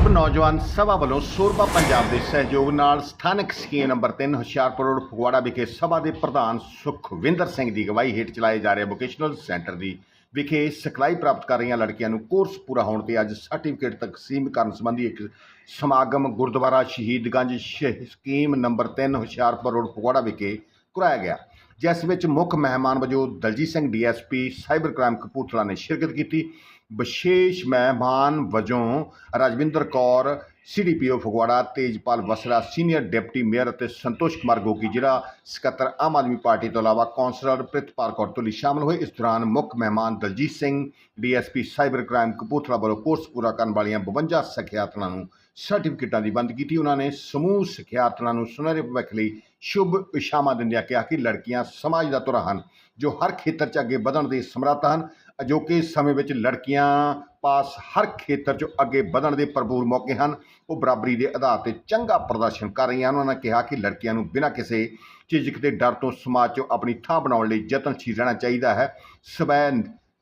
ਸਰਬ ਨੌਜਵਾਨ ਸਭਾ ਵੱਲੋਂ ਸੂਰਬਾ ਪੰਜਾਬ ਦੇ ਸਹਿਯੋਗ ਨਾਲ ਸਥਾਨਕ scheme number 3 Hoshiarpur road Phagwara ਵਿਖੇ ਸਭਾ ਦੇ ਪ੍ਰਧਾਨ ਸੁਖਵਿੰਦਰ ਸਿੰਘ ਦੀ ਅਗਵਾਈ ਹੇਠ ਚਲਾਏ ਜਾ ਰਹੇ ਵੋਕੇਸ਼ਨਲ ਸੈਂਟਰ ਦੀ ਵਿਖੇ ਸਿਖਲਾਈ ਪ੍ਰਾਪਤ ਕਰ ਰਹੀਆਂ ਲੜਕੀਆਂ ਨੂੰ ਕੋਰਸ ਪੂਰਾ ਹੋਣ ਤੇ ਅੱਜ ਸਰਟੀਫਿਕੇਟ ਤਕਸੀਮ ਕਰਨ ਸੰਬੰਧੀ ਇੱਕ ਸਮਾਗਮ Gurdwara Shaheedganj ਸ਼ਹ- scheme number 3 Hoshiarpur road Phagwara ਵਿਖੇ ਕਰਾਇਆ ਗਿਆ, ਜਿਸ ਵਿੱਚ ਮੁੱਖ ਮਹਿਮਾਨ ਵਜੋਂ Daljeet Singh DSP, cyber crime Kapurthala ਨੇ ਸ਼ਿਰਕਤ ਕੀਤੀ ਵਿਸ਼ੇਸ਼ ਮਹਿਮਾਨ ਵਜੋਂ Rajvinder Kaur CDPO Phagwara, Tejpal Vasra senior deputy mayor ਅਤੇ ਸੰਤੋਸ਼ ਕੁਮਾਰ ਗੋਗੀ, ਜ਼ਿਲ੍ਹਾ ਸਕੱਤਰ ਆਮ ਆਦਮੀ ਪਾਰਟੀ ਤੋਂ ਇਲਾਵਾ ਕੌਂਸਲਰ ਪ੍ਰਿਤਪਾਲ ਕੌਰ ਤੁਲੀ ਸ਼ਾਮਲ ਹੋਏ। ਇਸ ਦੌਰਾਨ ਮੁੱਖ ਮਹਿਮਾਨ Daljeet Singh, DSP cyber crime Kapurthala ਵੱਲੋਂ ਕੋਰਸ ਪੂਰਾ ਕਰਨ ਵਾਲੀਆਂ 52 ਸਿੱਖਿਆਰਥਣਾਂ ਨੂੰ ਸਰਟੀਫਿਕੇਟਾਂ ਦੀ ਵੰਡ ਕੀਤੀ। ਉਹਨਾਂ ਨੇ ਸਮੂਹ ਸਿੱਖਿਆਰਥਣਾਂ ਨੂੰ ਸੁਨਹਿਰੇ ਭਵਿੱਖ ਲਈ ਸ਼ੁਭ ਇਸ਼ਾਮਾ ਦਿੰਦਿਆਂ ਕਿਹਾ ਕਿ ਲੜਕੀਆਂ ਸਮਾਜ ਦਾ ਧੁਰਾ ਹਨ, ਜੋ ਹਰ ਖੇਤਰ 'ਚ ਅੱਗੇ ਵਧਣ ਦੇ ਸਮਰੱਥ ਹਨ ਅਜੋਕੇ ਸਮੇਂ ਵਿੱਚ ਲੜਕੀਆਂ ਪਾਸ ਹਰ ਖੇਤਰ 'ਚ ਅੱਗੇ ਵਧਣ ਦੇ ਭਰਪੂਰ ਮੌਕੇ ਹਨ, ਉਹ ਬਰਾਬਰੀ ਦੇ ਆਧਾਰ ਤੇ ਚੰਗਾ ਪ੍ਰਦਰਸ਼ਨ ਕਰ ਰਹੀਆਂ ਹਨ। ਉਹਨਾਂ ਨੇ ਕਿਹਾ ਕਿ ਲੜਕੀਆਂ ਨੂੰ ਬਿਨਾਂ ਕਿਸੇ ਝਿਜਕ ਤੇ ਡਰ ਤੋਂ ਸਮਾਜ 'ਚੋਂ ਆਪਣੀ ਥਾਂ ਬਣਾਉਣ ਲਈ ਯਤਨਸ਼ੀਲ ਰਹਿਣਾ ਚਾਹੀਦਾ ਹੈ। ਸਵੈ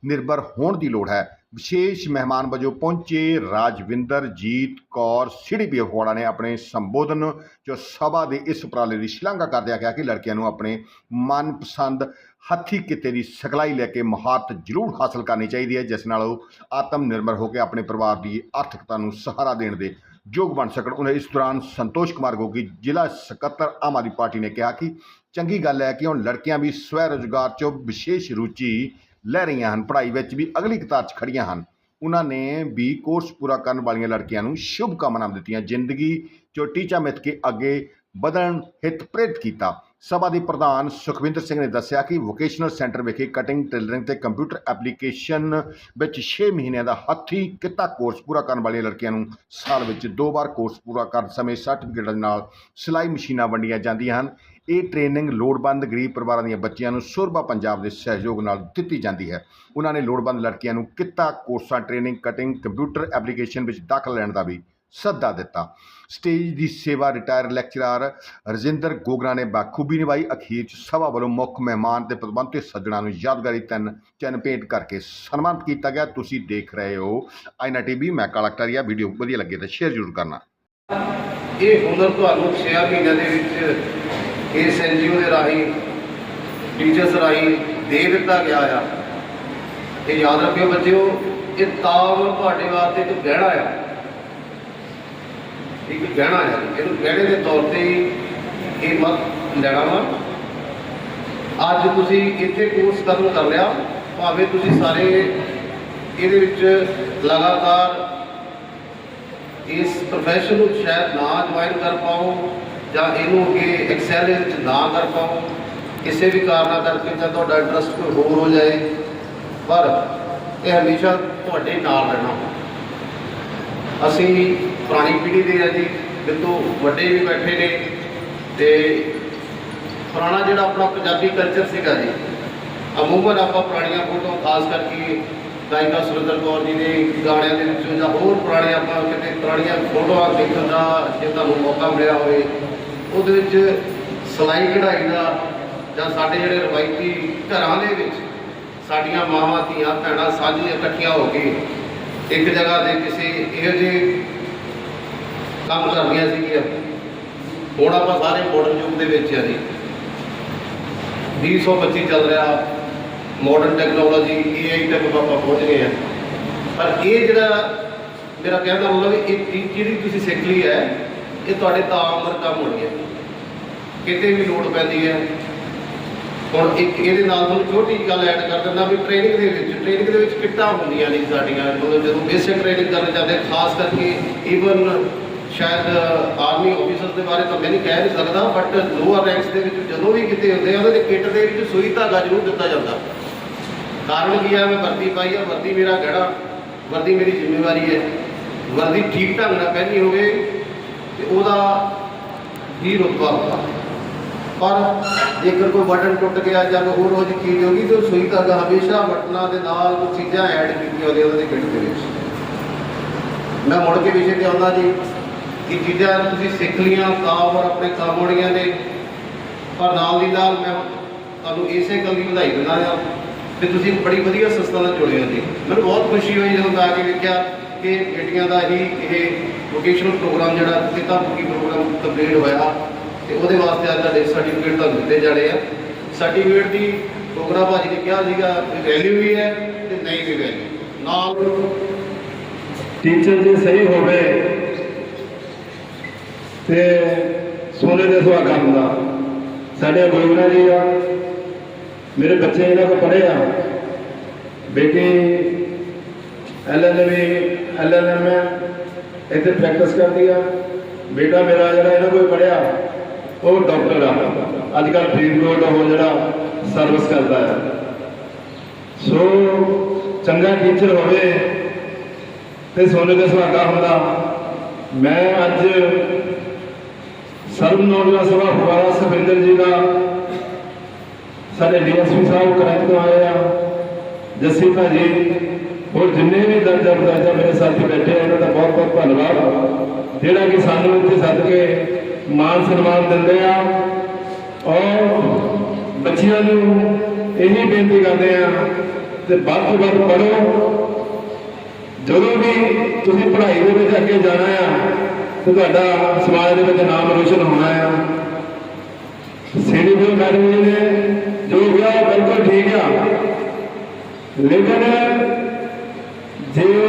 ਨਿਰਭਰ ਹੋਣ ਦੀ ਲੋੜ ਹੈ। ਵਿਸ਼ੇਸ਼ ਮਹਿਮਾਨ ਵਜੋਂ ਪਹੁੰਚੇ ਰਾਜਵਿੰਦਰਜੀਤ ਕੌਰ ਸੀਡੀਪੀ ਫਗਵਾੜਾ ਨੇ ਆਪਣੇ ਸੰਬੋਧਨ ਜੋ ਸਭਾ ਦੇ ਇਸ ਉਪਰਾਲੇ ਦੀ ਸ਼ਲਾਘਾ ਕਰਦਿਆਂ ਕਿਹਾ ਕਿ ਲੜਕੀਆਂ ਨੂੰ ਆਪਣੇ ਮਨਪਸੰਦ ਹੱਥੀ ਕਿੱਤੇ ਦੀ ਸਿਖਲਾਈ ਲੈ ਕੇ ਮਹਾਰਤ ਜ਼ਰੂਰ ਹਾਸਲ ਕਰਨੀ ਚਾਹੀਦੀ ਹੈ, ਜਿਸ ਨਾਲ ਉਹ ਆਤਮ ਨਿਰਭਰ ਹੋ ਕੇ ਆਪਣੇ ਪਰਿਵਾਰ ਦੀ ਆਰਥਿਕਤਾ ਨੂੰ ਸਹਾਰਾ ਦੇਣ ਦੇ ਯੋਗ ਬਣ ਸਕਣ। ਉਹਨਾਂ ਇਸ ਦੌਰਾਨ ਸੰਤੋਸ਼ ਕੁਮਾਰ ਗੋਗੀ, ਜ਼ਿਲ੍ਹਾ ਸਕੱਤਰ ਆਮ ਆਦਮੀ ਪਾਰਟੀ ਨੇ ਕਿਹਾ ਕਿ ਚੰਗੀ ਗੱਲ ਹੈ ਕਿ ਹੁਣ ਲੜਕੀਆਂ ਵੀ ਸਵੈ ਰੋਜ਼ਗਾਰ 'ਚ ਵਿਸ਼ੇਸ਼ ਰੁਚੀ ਲੈ ਰਹੀਆਂ ਹਨ। ਪੜ੍ਹਾਈ ਵਿੱਚ ਵੀ ਅਗਲੀ ਕਤਾਰ 'ਚ ਖੜੀਆਂ ਹਨ। ਉਹਨਾਂ ਨੇ ਵੀ ਕੋਰਸ ਪੂਰਾ ਕਰਨ ਵਾਲੀਆਂ ਲੜਕੀਆਂ ਨੂੰ ਸ਼ੁਭ ਕਾਮਨਾਵਾਂ ਦਿੱਤੀਆਂ। ਜ਼ਿੰਦਗੀ 'ਚੋਂ ਟੀਚਾ ਮਿੱਥ ਕੇ ਅੱਗੇ ਵਧਣ, ਹਿੱਤ ਪ੍ਰੇਰਿਤ ਕੀਤਾ। ਸਭਾ ਦੀ ਪ੍ਰਧਾਨ ਸੁਖਵਿੰਦਰ ਸਿੰਘ ਨੇ ਦੱਸਿਆ ਕਿ ਵੋਕੇਸ਼ਨਲ ਸੈਂਟਰ ਵਿਖੇ ਕਟਿੰਗ ਟੇਲਰਿੰਗ ਤੇ ਕੰਪਿਊਟਰ ਐਪਲੀਕੇਸ਼ਨ ਵਿੱਚ 6 ਮਹੀਨਿਆਂ ਦਾ ਹੱਥੀ ਕਿੱਤਾ ਕੋਰਸ ਪੂਰਾ ਕਰਨ ਵਾਲੀਆਂ ਲੜਕੀਆਂ ਨੂੰ ਸਾਲ ਵਿੱਚ ਦੋ ਵਾਰ ਕੋਰਸ ਪੂਰਾ ਕਰਨ ਸਮੇਂ ਸਰਟੀਫਿਕੇਟ ਨਾਲ ਸਿਲਾਈ ਮਸ਼ੀਨਾਂ ਵੰਡੀਆਂ ਜਾਂਦੀਆਂ ਹਨ। ਇਹ ਟ੍ਰੇਨਿੰਗ ਲੋੜਵੰਦ ਗਰੀਬ ਪਰਿਵਾਰਾਂ ਦੀਆਂ ਬੱਚੀਆਂ ਨੂੰ ਸੁਰਬਾ ਪੰਜਾਬ ਦੇ ਸਹਿਯੋਗ ਨਾਲ ਦਿੱਤੀ ਜਾਂਦੀ ਹੈ। ਉਹਨਾਂ ਨੇ ਲੋੜਵੰਦ ਲੜਕੀਆਂ ਨੂੰ ਕਿੱਤਾ ਕੋਰਸਾਂ ਟ੍ਰੇਨਿੰਗ ਕਟਿੰਗ ਕੰਪਿਊਟਰ ਐਪਲੀਕੇਸ਼ਨ ਵਿੱਚ ਦਾਖਲ ਲੈਣ ਦਾ ਵੀ ਸੱਦਾ ਦਿੱਤਾ। ਸਟੇਜ ਦੀ ਸੇਵਾ ਰਿਟਾਇਰ ਲੈਕਚਰਰ ਰਜਿੰਦਰ ਗੋਗਰਾ ਨੇ ਬਾਖੂਬੀ ਨਿਭਾਈ। ਅਖੀਰ 'ਚ ਸਭਾ ਵੱਲੋਂ ਮੁੱਖ ਮਹਿਮਾਨ ਤੇ ਪ੍ਰਬੰਧਕ ਸੱਜਣਾ ਨੂੰ ਯਾਦਗਾਰੀ ਤਿੰਨ ਚਿੰਨ੍ਹ ਭੇਂਟ ਕਰਕੇ ਸਨਮਾਨਿਤ ਕੀਤਾ ਗਿਆ। ਤੁਸੀਂ ਦੇਖ ਰਹੇ ਹੋ ਆਈਨਾ ਟੀਵੀ। ਮੈਂ ਕਾਲਾ ਕਟਾਰੀਆ। ਵੀਡੀਓ ਵਧੀਆ ਲੱਗੇ ਤਾਂ ਸ਼ੇਅਰ ਜ਼ਰੂਰ ਕਰਨਾ। ਇਹ ਹੁਨਰ ਤੁਹਾਨੂੰ 6 ਮਹੀਨਿਆਂ ਦੇ ਵਿੱਚ ਇਸ ਐਨਜੀਓ ਦੇ ਰਾਹੀਂ ਟੀਚਰਸ ਰਾਹੀਂ ਦੇ ਦਿੱਤਾ ਗਿਆ ਆ। ਇਹ ਯਾਦ ਰੱਖਿਓ ਬੱਚਿਓ, ਇਹ ਤਾਮ ਤੁਹਾਡੇ ਵਾਸਤੇ ਇੱਕ ਗਹਿਣਾ ਆ। ਇੱਕ ਗਹਿਣਾ ਹੈ। ਇਹਨੂੰ ਗਹਿਣੇ ਦੇ ਤੌਰ ਤੇ ਇਹ ਮਤ ਲੈਣਾ ਵਾ। ਅੱਜ ਤੁਸੀਂ ਇੱਥੇ ਕੋਰਸ ਖਤਮ ਕਰ ਲਿਆ। ਭਾਵੇਂ ਤੁਸੀਂ ਸਾਰੇ ਇਹਦੇ ਵਿੱਚ ਲਗਾਤਾਰ ਇਸ ਪ੍ਰੋਫੈਸ਼ਨ ਨੂੰ ਸ਼ਾਇਦ ਨਾ ਜੁਆਇਨ ਕਰ ਪਾਓ ਜਾਂ ਇਹਨੂੰ ਅੱਗੇ ਐਕਸੈਲ ਵਿੱਚ ਨਾ ਕਰ ਪਾਓ। ਕਿਸੇ ਵੀ ਕਾਰਨਾਂ ਕਰਕੇ ਜਾਂ ਤੁਹਾਡਾ ਇੰਟਰਸਟ ਕੋਈ ਹੋਰ ਹੋ ਜਾਏ। ਪਰ ਇਹ ਹਮੇਸ਼ਾ ਤੁਹਾਡੇ ਨਾਲ ਰਹਿਣਾ। ਅਸੀਂ ਪੁਰਾਣੀ ਪੀੜ੍ਹੀ ਦੇ ਆ ਜੀ, ਬਿੱਤੋਂ ਵੱਡੇ ਵੀ ਬੈਠੇ ਨੇ ਤੇ ਪੁਰਾਣਾ ਜਿਹੜਾ ਆਪਣਾ ਪੰਜਾਬੀ ਕਲਚਰ ਸੀਗਾ ਜੀ, ਅਮੂਮਨ ਆਪਾਂ ਪੁਰਾਣੀਆਂ ਫੋਟੋ ਖਾਸ ਕਰਕੇ ਗਾਇਕਾ ਸੁਰਿੰਦਰ ਕੌਰ ਜੀ ਦੇ ਗਾਣਿਆਂ ਦੇ ਵਿੱਚੋਂ ਜਾਂ ਹੋਰ ਪੁਰਾਣੇ ਆਪਾਂ ਕਿਤੇ ਪੁਰਾਣੀਆਂ ਫੋਟੋਆਂ ਦੇਖਣ ਦਾ ਜੇ ਤੁਹਾਨੂੰ ਮੌਕਾ ਮਿਲਿਆ ਹੋਵੇ, ਉਹਦੇ ਵਿੱਚ ਸਿਲਾਈ ਕਢਾਈ ਦਾ ਜਾਂ ਸਾਡੇ ਜਿਹੜੇ ਰਵਾਇਤੀ ਘਰਾਂ ਦੇ ਵਿੱਚ ਸਾਡੀਆਂ ਮਾਵਾਂ, ਧੀਆਂ, ਭੈਣਾਂ ਸਾਂਝੀਆਂ ਇਕੱਠੀਆਂ ਹੋ ਕੇ ਇੱਕ ਜਗ੍ਹਾ ਤੇ ਕਿਸੇ ਇਹੋ ਜਿਹੇ ਕੰਮ ਕਰਦੀਆਂ ਸੀਗੀਆਂ। ਹੁਣ ਆਪਾਂ ਸਾਰੇ ਮਾਡਰਨ ਯੁੱਗ ਦੇ ਵਿੱਚ ਆ ਜੀ। 2025 ਚੱਲ ਰਿਹਾ ਮਾਡਰਨ ਟੈਕਨੋਲੋਜੀ ਏਆਈ ਤੱਕ ਆਪਾਂ ਪਹੁੰਚ ਗਏ ਆ। ਪਰ ਇਹ ਜਿਹੜਾ ਮੇਰਾ ਕਹਿਣ ਦਾ ਮਤਲਬ ਇਹ ਚੀਜ਼ ਜਿਹੜੀ ਤੁਸੀਂ ਸਿੱਖ ਲਈ ਹੈ, ਇਹ ਤੁਹਾਡੇ ਤਾਂ ਅਮਰ ਕੰਮ ਹੋਣੀ ਹੈ। ਕਿਤੇ ਵੀ ਲੋੜ ਪੈਂਦੀ ਹੈ। ਹੁਣ ਇੱਕ ਇਹਦੇ ਨਾਲ ਤੁਹਾਨੂੰ ਛੋਟੀ ਜਿਹੀ ਗੱਲ ਐਡ ਕਰ ਦਿੰਦਾ ਵੀ ਟ੍ਰੇਨਿੰਗ ਦੇ ਵਿੱਚ ਟ੍ਰੇਨਿੰਗ ਦੇ ਵਿੱਚ ਕਿੱਟਾਂ ਹੁੰਦੀਆਂ ਨੇ ਸਾਡੀਆਂ, ਮਤਲਬ ਜਦੋਂ ਬੇਸਿਕ ਟ੍ਰੇਨਿੰਗ ਕਰਨ ਜਾਂਦੇ ਖਾਸ ਕਰਕੇ ਈਵਨ ਸ਼ਾਇਦ ਆਰਮੀ ਆਫੀਸਰਸ ਦੇ ਬਾਰੇ ਤਾਂ ਮੈਂ ਨਹੀਂ ਕਹਿ ਨਹੀਂ ਸਕਦਾ ਬਟ ਲੋਅਰ ਰੈਂਕਸ ਦੇ ਵਿੱਚ ਜਦੋਂ ਵੀ ਕਿਤੇ ਹੁੰਦੇ ਆ, ਉਹਦੇ ਦੇ ਕਿੱਟ ਦੇ ਵਿੱਚ ਸੂਈ ਧਾਗਾ ਜ਼ਰੂਰ ਦਿੱਤਾ ਜਾਂਦਾ। ਕਾਰਨ ਕੀ ਆ, ਮੈਂ ਵਰਦੀ ਪਾਈ ਆ, ਵਰਦੀ ਮੇਰਾ ਗੜਾ ਵਰਦੀ ਮੇਰੀ ਜ਼ਿੰਮੇਵਾਰੀ ਹੈ। ਵਰਦੀ ਠੀਕ ਢੰਗ ਨਾਲ ਪਹਿਨੀ ਹੋਵੇ ਤੇ ਉਹਦਾ ਹੀ ਰੁਤਬਾ ਹੁੰਦਾ। ਪਰ ਜੇਕਰ ਕੋਈ ਬਟਨ ਟੁੱਟ ਗਿਆ ਜਾਂ ਕੋਈ ਹੋਰ ਉਹ ਜੀ ਚੀਜ਼ ਹੋ ਗਈ ਤੇ ਸੂਈ ਧਾਗਾ ਹਮੇਸ਼ਾ ਬਟਨਾਂ ਦੇ ਨਾਲ ਉਹ ਚੀਜ਼ਾਂ ਐਡ ਕੀਤੀਆਂ ਹੁੰਦੀਆਂ ਉਹਦੇ ਕਿੱਟ ਦੇ ਵਿੱਚ। ਮੈਂ ਮੁੜ ਕੇ ਵਿਸ਼ੇ ਤੇ ਆਉਂਦਾ ਜੀ ਕਿ ਚੀਜ਼ਾਂ ਤੁਸੀਂ ਸਿੱਖ ਲੀਆਂ ਤਾਂ ਔਰ ਆਪਣੇ ਕੰਮ ਆਉਣੀਆਂ ਨੇ। ਪਰ ਨਾਲ ਦੀ ਨਾਲ ਮੈਂ ਤੁਹਾਨੂੰ ਇਸੇ ਗੱਲ ਦੀ ਵਧਾਈ ਦਿੰਦਾ ਹਾਂ ਕਿ ਤੁਸੀਂ ਬੜੀ ਵਧੀਆ ਸੰਸਥਾ ਨਾਲ ਜੁੜੇ ਹੋ ਜੀ। ਮੈਨੂੰ ਬਹੁਤ ਖੁਸ਼ੀ ਹੋਈ ਜਦੋਂ ਮੈਂ ਆ ਕੇ ਵੇਖਿਆ ਕਿ ਬੇਟੀਆਂ ਦਾ ਹੀ ਇਹ ਵੋਕੇਸ਼ਨਲ ਪ੍ਰੋਗਰਾਮ ਜਿਹੜਾ ਕਿਤਾ ਮੁਖੀ ਪ੍ਰੋਗਰਾਮ ਕੰਪਲੀਟ ਹੋਇਆ ਤੇ ਉਹਦੇ ਵਾਸਤੇ ਅੱਜ ਤੁਹਾਡੇ ਸਰਟੀਫਿਕੇਟ ਤੁਹਾਨੂੰ ਦਿੱਤੇ ਜਾਣੇ ਆ। ਸਰਟੀਫਿਕੇਟ ਦੀ ਪ੍ਰੋਗਰਾਮ ਭਾਜੀ ਨੇ ਕਿਹਾ ਸੀਗਾ ਵੈਲਿਊ ਵੀ ਹੈ ਤੇ ਨਹੀਂ ਵੀ ਵੈਲਿਊ ਨਾਲ ਟੀਚਰ ਜੇ, ਸਹੀ ਹੋਵੇ ਤੇ ਸੋਨੇ ਦੇ ਸੁਹਾਗਾ ਹੁੰਦਾ ਸਾਡੇ ਗੋਇਨਾ ਜੀ ਆ। ਮੇਰੇ ਬੱਚੇ ਇਹਨਾਂ ਕੋ ਪੜ੍ਹੇ ਆ। ਬੇਟੀ ਐਲਐਲਬੀ ਐਲਐਲਐਮ ਇੱਥੇ ਪ੍ਰੈਕਟਿਸ ਕਰਦੀ ਆ। ਬੇਟਾ ਮੇਰਾ ਜਿਹੜਾ ਇਹਨਾਂ ਕੋਲ ਪੜ੍ਹਿਆ। ਉਹ ਡਾਕਟਰ ਆ। ਅੱਜ ਕੱਲ੍ਹ ਫਰੀਦਕੋਟ ਉਹ ਜਿਹੜਾ ਸਰਵਿਸ ਕਰਦਾ ਹੈ ਸੋ ਚੰਗਾ ਟੀਚਰ ਹੋਵੇ ਤੇ ਸੋਨੇ ਦੇ ਸੁਹਾਗਾ ਹੁੰਦਾ। ਮੈਂ ਅੱਜ ਸਰਵ ਨੌਜਵਾਨ ਸਭਾ ਫਗਵਾੜਾ ਸੁਖਵਿੰਦਰ ਜੀ ਦਾ ਸਾਡੇ ਡੀਐਸਪੀ ਸਾਹਿਬ ਕਰੈਕਟ ਤੋਂ ਆਏ ਆ। ਜੱਸੀ ਭਾਜੀ ਹੋਰ ਜਿੰਨੇ ਵੀ ਦਰਜਾ ਦਰਜਾ ਮੇਰੇ ਸਾਥੀ ਬੈਠੇ ਆ ਉਹਨਾਂ ਦਾ ਬਹੁਤ ਬਹੁਤ ਧੰਨਵਾਦ। ਜਿਹੜਾ ਕਿ ਸਾਨੂੰ ਇੱਥੇ ਸੱਦ ਕੇ ਮਾਨ ਸਨਮਾਨ ਦਿੰਦੇ ਆ। ਔਰ ਬੱਚਿਆਂ ਨੂੰ ਇਹੀ ਬੇਨਤੀ ਕਰਦੇ ਆ ਤੇ ਵੱਧ ਤੋਂ ਵੱਧ ਪੜ੍ਹੋ। ਜਦੋਂ ਵੀ ਤੁਸੀਂ ਪੜ੍ਹਾਈ ਦੇ ਵਿੱਚ ਅੱਗੇ ਜਾਣਾ ਆ, ਤੇ ਤੁਹਾਡਾ ਸਮਾਜ ਦੇ ਵਿੱਚ ਨਾਮ ਰੋਸ਼ਨ ਹੋਣਾ ਆ। ਸੀਡੀ ਮੈਡਮ ਜੀ ਨੇ ਜੋ ਕਿਹਾ ਬਿਲਕੁਲ ਠੀਕ ਆ। ਲੇਕਿਨ Merci.